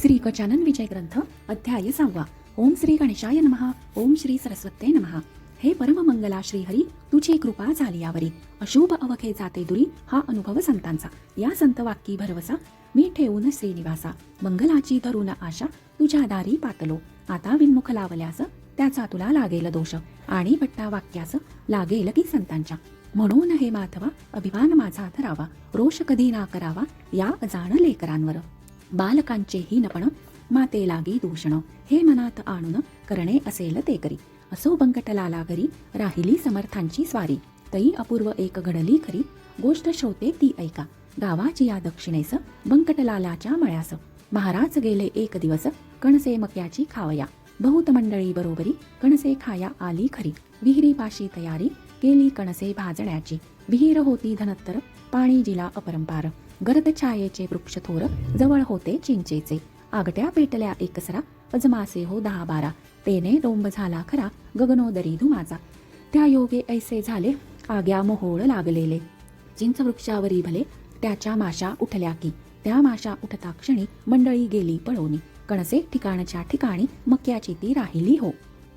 श्री गजानन विजय ग्रंथ अध्याय सहावा. ओम श्री गणेशाय नमः ओम श्री सरस्वते नमहा हे परममंगला श्रीहरी तुझी कृपा झाली यावरी. अशुभ अवखे जाते दुरी हा अनुभव संतांचा. या संत वाक्की भरवसा मी ठेवून श्रीनिवासा. मंगलाची धरून आशा तुझ्या दारी पातलो. आता विनमुख लावल्यास त्याचा तुला लागेल दोष. आणि भट्टा वाक्यास लागेल की संतांच्या. म्हणून हे माधवा अभिमान माझा धरावा. रोष कधी ना करावा या अजाण लेकरांवर. बालकांचे हीनपण माते लागी दूषण हे मनात आणून करणे असेल ते करी असो बंकटलाला घरी राहिली समर्थांची स्वारी. तई अपूर्व एक घडली खरी गोष्ट श्रोते ती ऐका. गावाची या दक्षिणेस बंकटलालाच्या मळ्यास. महाराज गेले एक दिवस कणसे मक्याची खावया. बहुत मंडळी बरोबरी कणसे खाया आली खरी. विहिरी पाशी तयारी केली कणसे भाजण्याची. विहीर होती धनत्तर पाणी जिला अपरंपार. गर्द छायेचे वृक्ष थोर जवळ होते चिंचेचे. आगट्या पेटल्या एकसरा अजमासे हो दहा बारा तेने डोंब झाला खरा गगनोदरी धुमाचा. त्या योगे ऐसे झाले आग्या मोहोळ लागलेले. चिंच वृक्षावरी भले त्याच्या माशा उठल्या की. त्या माशा उठता क्षणी मंडळी गेली पळवणी कणसे ठिकाणच्या ठिकाणी मक्याची ती राहिली हो.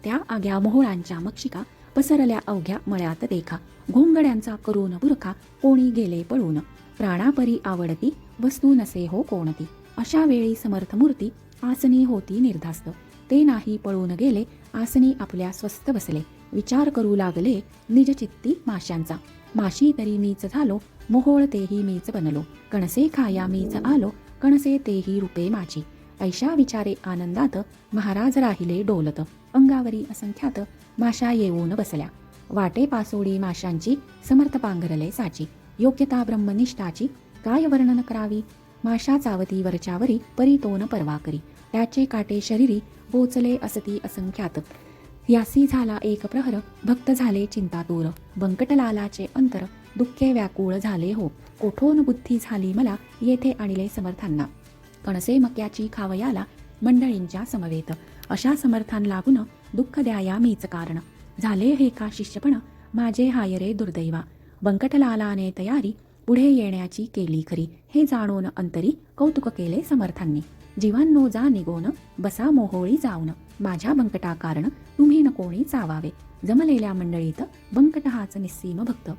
त्या आग्या मोहोळांच्या मक्षिका पसरल्या अवघ्या मळ्यात देखा. घोंगड्यांचा करून बुरखा कोणी गेले पळून. प्राणापरी आवडती वस्तू नसे हो कोणती? अशा वेळी समर्थ मूर्ती आसनी होती निर्धास्त. ते नाही पळून गेले आसनी आपल्या स्वस्थ बसले. विचार करू लागले निजचित्ती माशांचा माशी तरी मीच झालो मोहोळ तेही मीच बनलो. कणसे खाया मीच आलो कणसे तेही रूपे माझी. ऐशा विचारे आनंदात महाराज राहिले डोलत. अंगावरी असंख्यात माशा येऊन बसल्या. वाटे पासोडी माशांची समर्थ पांघरले साची. योग्यता ब्रह्मनिष्ठाची काय वर्णन करावी? माशा चावती वरच्यावरी परितोन परवा करी. त्याचे काटे शरीरी पोचले असती असंख्यात. यासी झाला एक प्रहर भक्त झाले चिंता दूर. बंकटलालाचे अंतर दुःखे व्याकुळ झाले हो. कोठोन बुद्धी झाली मला येथे आणले समर्थांना. कणसे मक्याची खावयाला मंडळींच्या समवेत. अशा समर्थान लागून दुःख द्याया मीच कारण. झाले हे का शिष्यपण? माझे हायरे दुर्दैवा. बंकटलालाने तयारी पुढे येण्याची केली खरी. हे जाणून अंतरी कौतुक केले समर्थांनी. जीवांनो जा निगोन बसा मोहोळी जाऊन. माझ्या बंकटा कारण तुम्ही न कोणी चावावे. जमलेल्या मंडळीत बंकट हाच निस्सीम भक्त.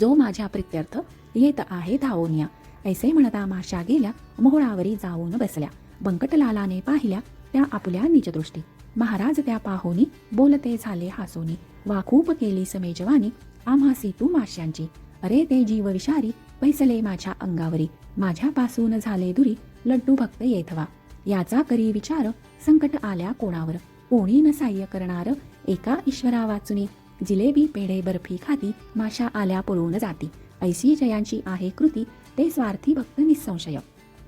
जो माझ्या प्रित्यर्थ येत आहे धावोनिया. ऐसे म्हणता माशा गेल्या मोहळावरी जाऊन बसल्या. बंकटलालाने पाहिल्या त्या आपल्या निजदृष्टी. महाराज त्या पाहोनी बोलते झाले हासोनी. वाखूप केली समेजवानी आम्हासी तू माश्यांची अरे ते जीव विषारी पैसले माझ्या अंगावरी. माझ्यापासून झाले दुरी लड्डू भक्त येथवा. याचा करी विचार संकट आल्या कोणावर. कोणी न साह्य करणार एका ईश्वरा वाचुनी जिलेबी पेढे बर्फी खाती माशा आल्या पळून जाती. ऐशी जयांची आहे कृती ते स्वार्थी भक्त निसंशय.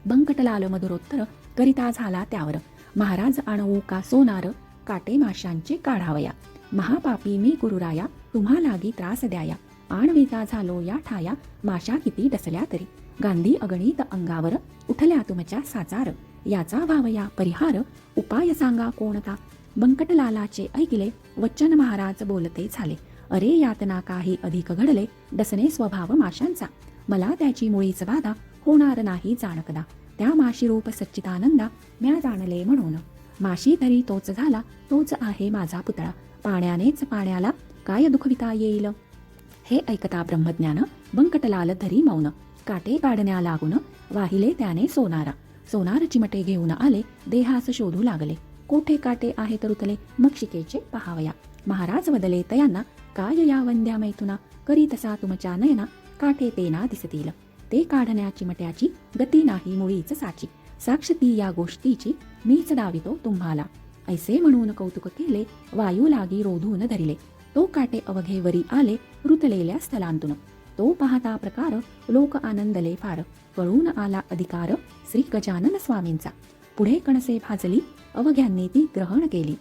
बंकटलाल मधुरोत्तर करिता झाला त्यावर. महाराज आणवू का सोनार? काटे माशांचे काढावया. महापापी मी गुरुराया. तुम्हा लागी त्रास द्याया. आणविजा झालो या ठाया माशा किती डसल्या तरी. गांधी अगणित अंगावर उठल्या तुमच्या साचार. याचा व्हावया परिहार उपाय सांगा कोणता? बंकटलालाचे ऐकले वच्चन महाराज बोलते झाले. अरे यातना काही अधिक घडले डसणे स्वभाव माशांचा. मला त्याची मुळीच बाधा होणार नाही जाणकदा. त्या माशी रूप सच्चिदानंदा म्या जाणले म्हणून. माशी तरी तोच झाला तोच आहे माझा पुतळा. पाण्यानेच पाण्याला काय दुखविता येईल? हे ऐकता ब्रह्मज्ञान बंकटलाल धरी मौन काटे काढण्या लागून वाहिले त्याने सोनारा. सोनार चिमटे घेऊन आले देहास शोधू लागले. कोठे काटे आहे रुतले? मग शिकेचे पहावया. महाराज वदले तयांना काय या वंद्या मैथुना? करी तसा तुमच्या नयना काटे तेना दिसतील. ते काढण्या चिमट्याची गती नाही मुळीच साची. साक्ष ती या गोष्टीची मीच दावितो तुम्हाला. ऐसे म्हणून कौतुक केले वायू लागी रोधून धरिले. तो काटे अवघे वरी आले रुतलेल्या स्थलांतून. तो पाहता प्रकार लोक आनंदले फार. कळून आला अधिकार श्री गजानन स्वामींचा. पुढे कणसे भाजली अवघ्यांनी ती ग्रहण केली.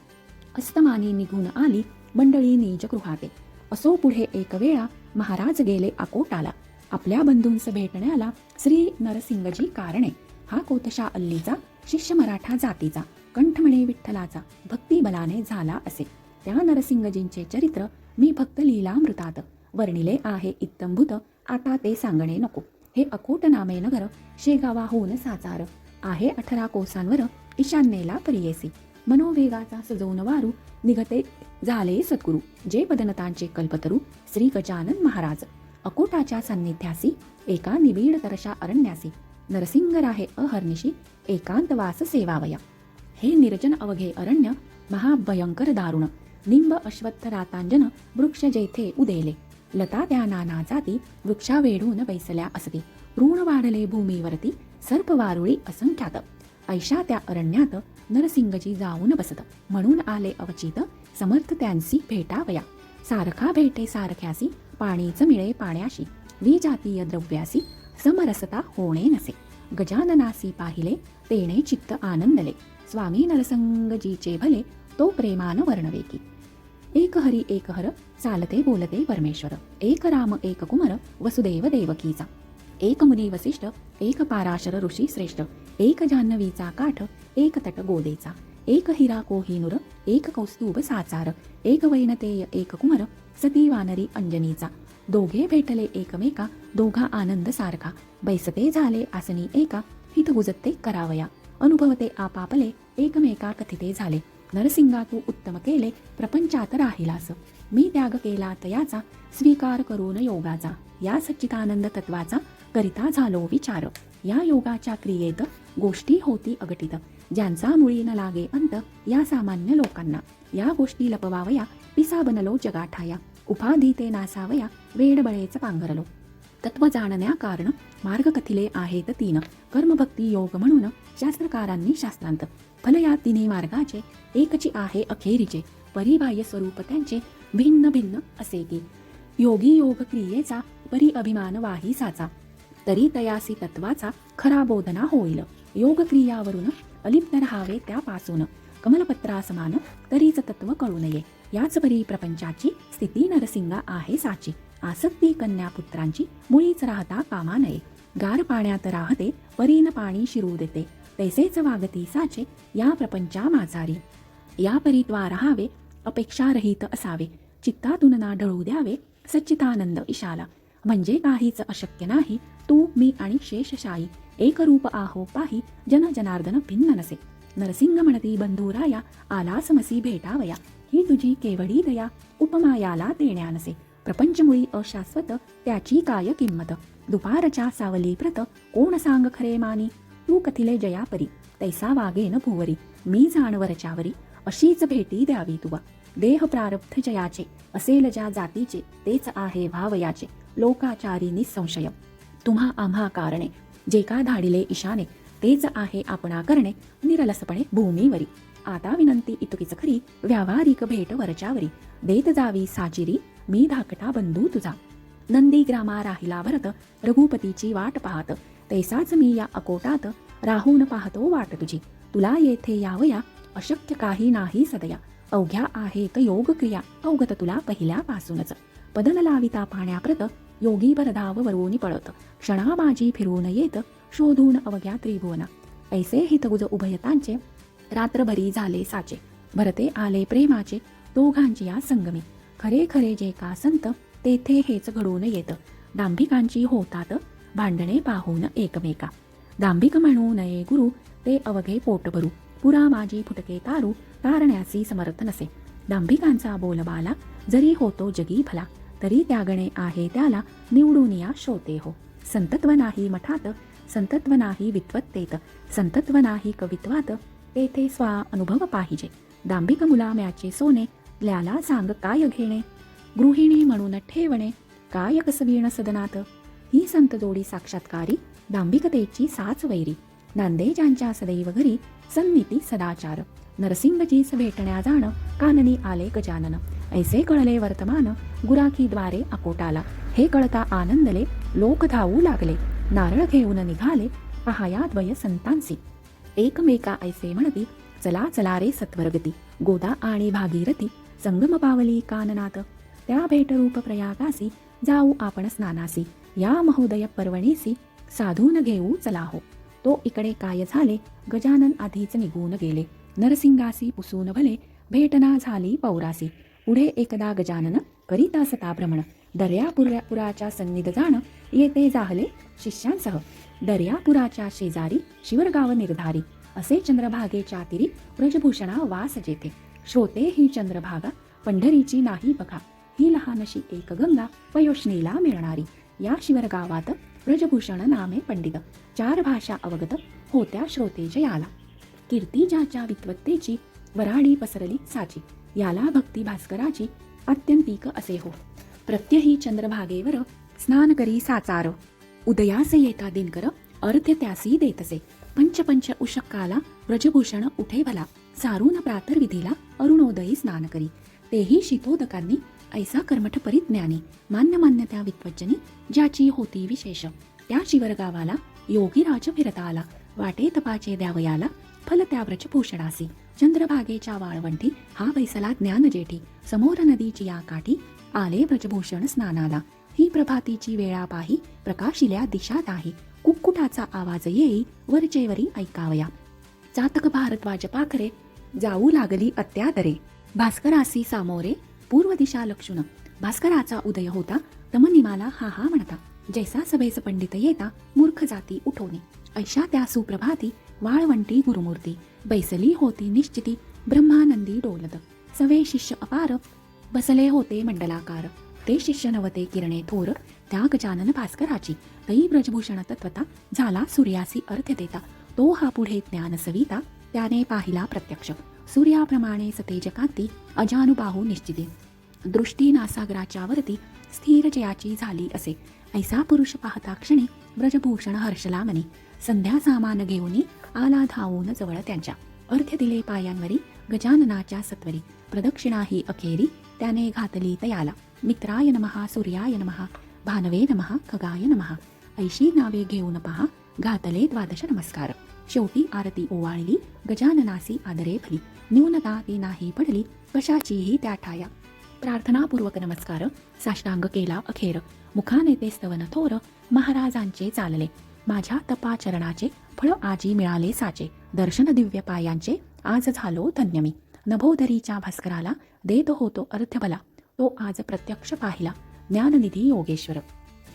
अस्तमानी निघून आली मंडळी निज गृहाते. असो पुढे एक वेळा महाराज गेले अकोटाला. आपल्या बंधूंस भेटण्याला श्री नरसिंगजी कारणे. हा कोतशा अल्लीचा शिष्य मराठा जातीचा कंठमणे विठ्ठलाचा भक्ती बलाने झाला असे. त्या नरसिंगजींचे चरित्र मी फक्त लीलामृतात. वर्णिले आहे इत्तंभूत. आता ते सांगणे नको. हे अकोट नामे नगर शेगावाहून साचार. आहे अठरा कोसांवर ईशान्येला परियेसी. मनोवेगाचा सजवून वारू निघते झाले सद्गुरू. जे बदनतांचे कल्पतरू श्री गजानन महाराज. अकोटाच्या सान्निध्यासी एका निबीड तरशा अरण्यासी. नरसिंग राहे अहर्निशी एकांतवास सेवावया. हे निर्जन अवघे अरण्य महाभयंकर दारुण. निंब अश्वत्थ रातांजन वृक्ष जेथे उदेले. लता त्या नाना जाती वृक्षा वेढून बैसल्या असती. ऋण वाढले भूमीवरती सर्प वारुळी असंख्यात. ऐशा त्या अरण्यात नरसिंगजी जाऊन बसत. म्हणून आले अवचित समर्थ त्यांसी भेटावया. सारखा भेटे सारख्यासी पाणीच मिळे पाण्याशी. विजातीय द्रव्यासी समरसता होणे नसे. गजाननासी पाहिले तेणे चित्त आनंदले. स्वामी नरसंगजीचे भले तो प्रेमान वर्णवेकी. एक हरी एक हर चालते बोलते परमेश्वर एक राम एक कुमर वसुदेव देवकीचा एक मुनी वसिष्ठ एक पाराशर ऋषी श्रेष्ठ एक जान्हवीचा काठ एक तट गोदेचा एक हिरा कोहिनूर एक कौस्तुभ साचार एक वैनतेय एक कुमर सती वानरी अंजनीचा दोघे भेटले एकमेका दोघा आनंद सारखा बैसते झाले आसनी एका हित गुजते करावया अनुभवते आपापले एकमेका कथिते झाले नरसिंगा तू उत्तम केले प्रपंचात राहिलास. मी त्याग केला तयाचा स्वीकार करून योगाचा. या सच्चिदानंद तत्वाचा करिता झालो विचार. या योगाच्या क्रियेत गोष्टी होती अगटित. ज्यांचा मुळी न लागे अंत या सामान्य लोकांना. या गोष्टी लपवावया पिसा बनलो जगाठाया. उपाधी ते नासावया वेडबळेच पांघरलो. तत्व जाणण्याकारण मार्ग कथिले आहेत तीन. कर्मभक्ती योग म्हणून शास्त्रकारांनी शास्त्रांत. फल या तिन्ही मार्गाचे एकची आहे अखेरीचे. परिबाह्य स्वरूप त्यांचे भिन्न भिन्न असे की योगी योग क्रियेचा परी अभिमान वाहीसाचा. तरी तयासी तत्वाचा खरा बोधना होईल. योग क्रियावरून अलिप्त राहावे त्यापासून. कमलपत्रासमान तरीच तत्व कळू नये. याच परी प्रपंचाची स्थिती नरसिंगा आहे साची. आसक्ती कन्या पुत्रांची मुळीच राहता कामा नये. गार पाण्यात राहते परीन पाणी शिरू देते. तैसेच वागती साचे या प्रपंचा माझारी या परित्वा राहावे अपेक्षारहित असावे. चित्तातून ना ढळू द्यावे सच्चितानंद इशाला म्हणजे काहीच अशक्य नाही तू मी आणि शेषशाही एकरूप आहो पाही जन जनार्दन भिन्न नसे. नरसिंह म्हणती बंधुराया आलासमसी भेटावया. ही तुझी केवढी दया उपमायाला देण्या नसे. प्रपंचमुळी अशाश्वत त्याची काय किंमत दुपारच्या सावली प्रत कोण सांग खरे मानी तू कथिले जयापरी तैसा वागेन भुवरी मी जाणवरच्यावरी अशीच भेटी द्यावी तुवा देह प्रारब्ध जयाचे असेल ज्या जातीचे तेच आहे भावयाचे लोकाचारी निसंशय तुम्हा आम्हा कारणे जे का धाडिले ईशाने तेच आहे आपणा करणे निरलसपणे भूमीवरी आता विनंती इतकीच खरी व्यावहारिक भेट वरच्यावरी. देत जावी साजिरी मी धाकटा बंधू तुझा. नंदी ग्रामा राहिला भरत रघुपतीची वाट पाहत. तैसाच मी या अकोटात राहून पाहतो वाट तुझी. तुला येथे यावया अशक्य काही नाही सदया. अवघ्या आहेत योग क्रिया अवगत तुला पहिल्यापासूनच. पदन लाविता पाण्याप्रत योगी भरधाव वरोनी पळत. क्षणाबाजी फिरून येत शोधून अवघ्या त्रिभुवना. ऐसे हितगुज उभयतांचे रात्रभरी झाले साचे. भरते आले प्रेमाचे दोघांची या संगमी. खरे खरे जे का संत तेथे हेच घडून येत. दांभिकांची होतात भांडणे पाहून एकमेका. दांभिक म्हणू नये गुरु ते अवघे पोट भरू. पुरा माझी फुटके तारू तारण्यासी समर्थ नसे. दांभिकांचा बोलबाला जरी होतो जगी भला तरी त्यागणे आहे त्याला निवडून या शोते हो. संतत्व नाही मठात संतत्व नाही विद्वत्तेत संतत्व नाही कवित्वात तेथे स्वा अनुभव पाहिजे. दांभिक मुलाम्याचे सोने ल्याला सांग काय घेणे? गृहिणी म्हणून ठेवणे काय कसवीण सदनात? ही संत जोडी साक्षात्कारी दांभिकतेची साच वैरी. नांदेजांच्या सदैव घरी सन्निती सदाचार. नरसिंगजीस भेटण्या जाण काननी आले गजानन. ऐसे कळले वर्तमान गुराखीद्वारे अकोटाला. हे कळता आनंदले लोक धावू लागले. नारळ घेऊन निघाले पहाया द्वय संतांसी. एकमेका ऐसे म्हणती चला चला रे सत्वर्गती गोदा आणि भागीरथी संगम पावली काननात त्या भेटरूप प्रयागासी जाऊ आपण स्नानासी या महोदय पर्वणीसी साधून घेऊ चला हो तो इकडे काय झाले गजानन आधीच निघून गेले नरसिंगासी पुसून भले भेटना झाली पौरासी पुढे एकदा गजानन करीता सता भ्रमण दर्यापुरापुराच्या सन्निध जाण येते जाहले शिष्यांसह. दर्यापुराच्या शेजारी शिवरगाव निर्धारी असे चंद्रभागेच्या तिरी व्रजभूषणा वास जेथे. श्रोते ही चंद्रभागा पंढरीची नाही बघा. ही लहानशी एक गंगा पयोष्णीला मिळणारी. या शिवरगावात ब्रजभूषण व्रजभूषण नामे पंडित. चार भाषा अवगत होत्या श्रोते जयाला. कीर्ती ज्याच्या विद्वत्तेची वराडी पसरली साची. याला भक्ती भास्कराची अत्यंतिक असे हो. प्रत्यही चंद्रभागेवर स्नान करी साचार. उदयास येता दिनकर अर्थ त्यासी देतसे. पंच पंच उशक्काला व्रजभूषण उठे भला सारून प्रातर्विधीला अरुणोदयी स्नान करी. तेही शीतोदकांनी ऐसा कर्मठ परिज्ञानी मान्य मान्य त्या विद्वज्जनी ज्याची होती विशेष. त्या शिवरगावाला योगीराज फिरता आला वाटे तपाचे द्यावयाला फल त्या व्रजभूषणासी. चंद्रभागेच्या वाळवंटी हा बैसला ज्ञान जेठी. समोर नदीची या काठी आले ब्रजभूषण स्नानाला. ही प्रभातीची वेळा पाही प्रकाशिल्या दिशात आहे. कुक्कुटाचा आवाज येई वरचेवरी ऐकावया. चातक भारद्वाज पाखरे जाऊ लागली अत्यादरे. भास्करासी सामोरे पूर्व दिशा लक्षुण. भास्कराचा उदय होता तमनिमाला हा हा म्हणता. जैसा सभेस पंडित येता मूर्ख जाती उठवणे ऐशा त्या सुप्रभाती वाळवंटी गुरुमूर्ती. बैसली होती निश्चिती ब्रह्मानंदी डोलत. सवे शिष्य अपार बसले होते मंडलाकार. ते शिष्य नवते किरणे थोर त्या गजानन भास्कराची. तई ब्रजभूषण तत्वता झाला सूर्यासी अर्थ देता तो हा पुढे ज्ञान सविता त्याने पाहिला प्रत्यक्ष. सूर्याप्रमाणे सतेजकांती अजानुबाहू निश्चिती. दृष्टी नासागराच्या वरती स्थिर जयाची झाली असे. ऐसा पुरुष पाहता क्षणी ब्रजभूषण हर्षला मनी संध्या सामान घेऊन आला धावून जवळ त्यांच्या. अर्थ दिले पायांवरी गजाननाच्या सत्वरी. प्रदक्षिणा ही अखेरी त्याने घातली तयाला. मित्राय नमहा सूर्याय नमहा भानवे नमहा खगाय नमहा ऐशी नावे घेऊन पहा घातले द्वादश नमस्कार. शेवटी आरती ओवाळली गजाननासी आदरे भली. न्यूनता ती नाही पडली कशाचीही त्या ठाया. प्रार्थनापूर्वक नमस्कार साष्टांग केला अखेर. मुखाने ते स्तवन थोर महाराजांचे चालले. माझ्या तपाचरणाचे फळ आजी मिळाले साचे. दर्शन दिव्य पायांचे आज झालो धन्यमी. नभोदरीच्या भास्कराला देत होतो अर्थबला. तो आज प्रत्यक्ष पाहिला. ज्ञाननिधी योगेश्वर.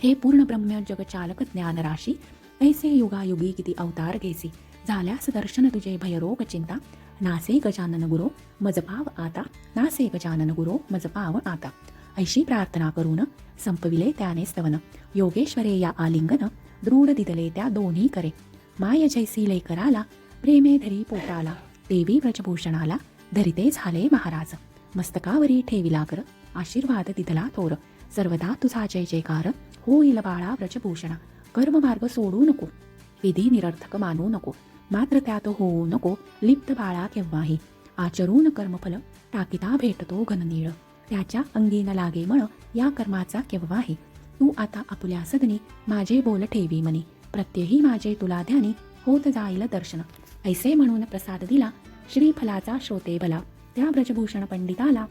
हे पूर्ण ब्रह्म जगचालक ज्ञान राशी ऐसे युगायुगी किती अवतार घेसी. झाल्यास दर्शन तुझे भयरोग चिंता. नासे गजानन गुरो मजपाव आता. नासे गजानन गुरो मजपाव आता. ऐशी प्रार्थना करून संपविले त्याने स्तवन. योगेश्वरे या आलिंगन दृढ दिदले त्या दोन्ही करे. माय जैसी लेकराला प्रेमे धरी पोटाला देवी व्रजभूषणाला धरिते झाले महाराज. मस्तकावरी ठेविला कर आशीर्वाद दिदला थोर सर्वदा तुझा जय जयकार. होईल बाळा व्रजभूषणा. कर्ममार्ग सोडू नको. विधी निरर्थक मानू नको. मात्र त्यात होऊ नको. लिप्त बाळा केव्हाही. आचरून कर्मफल टाकिता भेटतो घननीळ. त्याच्या अंगीन लागे म्हण या कर्माचा केव्हाही. तू आता आपुल्या सदनी माझे बोल ठेवी मनी. प्रत्येही माझे तुला ध्यानी. होत जाईल दर्शन. ऐसे म्हणून प्रसाद दिला श्रीफलाचा श्रोते भला त्या ब्रजभूषण पंडिताला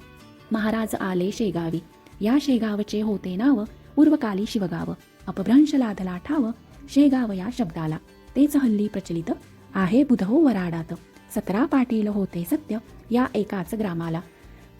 महाराज आले शेगावी. या शेगावचे होते नाव पूर्वकाली शिवगाव. अपभ्रंश लाधला ठाव शेगाव या शब्दाला. तेच हल्ली प्रचलित आहे बुधहो वराडात. सतरा पाटील होते सत्य या एकाच ग्रामाला.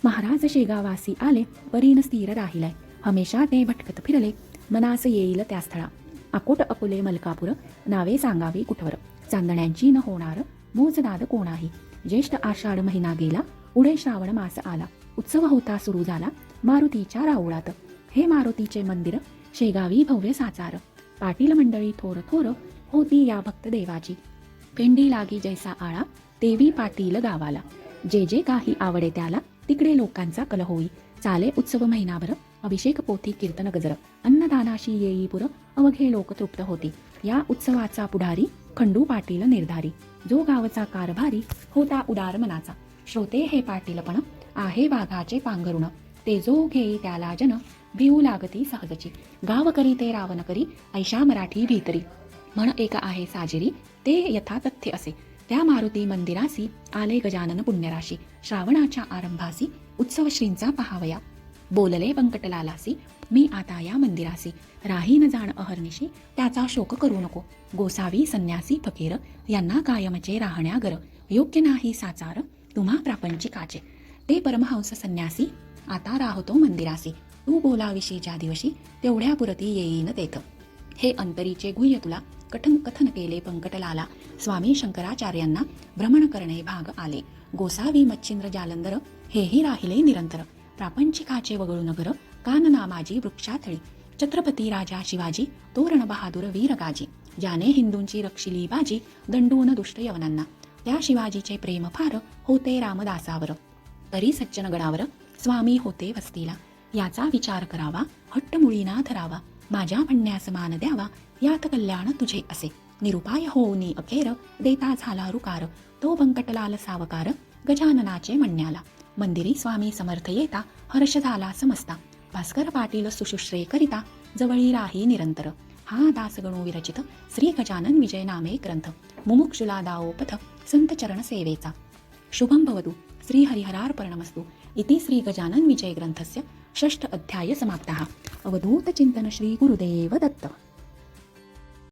महाराज शेगावासी आले परीन स्थिर राहिलाय. हमेशा ते भटकत फिरले. मनास येईल त्या स्थळा. अकोट अकोले मलकापूर. नावे सांगावी कुठवर. चांदण्यांची न होणार. मोजदाद कोणाही. ज्येष्ठ आषाढ महिना गेला पुढे श्रावण मास आला उत्सव होता सुरू झाला मारुतीच्या राऊळात हे मारुतीचे मंदिर शेगावी भव्य साचार. पाटील मंडळी थोर थोर होती या भक्त देवाची. पेंडी लागी जैसा आळा देवी पाटील गावाला. जे जे काही आवडे त्याला तिकडे लोकांचा कल होई. चाले उत्सव महिनाभर अभिषेक पोथी कीर्तन गजर. अन्नदानाशी येईपुर अवघे लोक तृप्त होती. या उत्सवाचा पुढारी खंडू पाटील निर्धारी. जो गावचा कारभारी होता उदार मनाचा. श्रोते हे पाटीलपण आहे वाघाचे पांघरुण. ते जो घेई त्याला जन भिऊ लागती सहजची. गाव करी ते रावण करी ऐशा मराठी भीतरी. म्हण एक आहे साजेरी ते यथा तथ्य असे. त्या मारुती मंदिरासी आले गजानन पुण्यराशी. श्रावणाच्या आरंभासी उत्सवश्रींचा पहावया. बोलले व्यंकटलालासी मी आता या मंदिरासी. राही न जाण अहर्निशी त्याचा शोक करू नको. गोसावी संन्यासी फकीर यांना कायमचे राहण्यागर योग्य नाही साचार तुम्हा प्रापंचिकाचे. ते परमहंस संन्यासी आता राहतो मंदिरासी. तू बोलाविषयी ज्या दिवशी तेवढ्या पुरती येईन तेथ हे अंतरीचे गुह्य तुला कथन कथन केले पंकटलाला स्वामी शंकराचार्यांना भ्रमण करणे भाग आले. गोसावी मच्छिंद्र जालंधर हेही राहिले निरंतर. प्रापंचिकाचे वगळू नगर काननामाजी वृक्षाथळी छत्रपती राजा शिवाजी तोरण बहादूर वीरगाजी ज्याने हिंदूंची रक्षिली बाजी दंडून दुष्ट यवनांना त्या शिवाजीचे प्रेम फार होते रामदासावर. तरी सज्जनगडावर स्वामी होते वस्तीला. याचा विचार करावा हट्ट मुळीना धरावा माझ्या म्हणण्यास मान द्यावा यात कल्याण तुझे असे. निरुपाय होऊनी अखेर देता झाला रुकार तो बंकटलाल सावकार गजाननाचे म्हणण्याला. मंदिरी स्वामी समर्थ येता हर्ष झाला समजता. भास्कर पाटील सुशुश्रे करिता जवळी राही निरंतर. हा दासगणू विरचित श्री गजानन विजय नामे ग्रंथ. मुमुक्षुला दाओ पथ संत चरण सेवेचा. शुभं भवतु श्रीहरिहरार्पणमस्तु इति श्रीगजानन विजय ग्रंथस्य षष्ठ अध्याय समाप्तः. श्री गुरुदेव दत्त.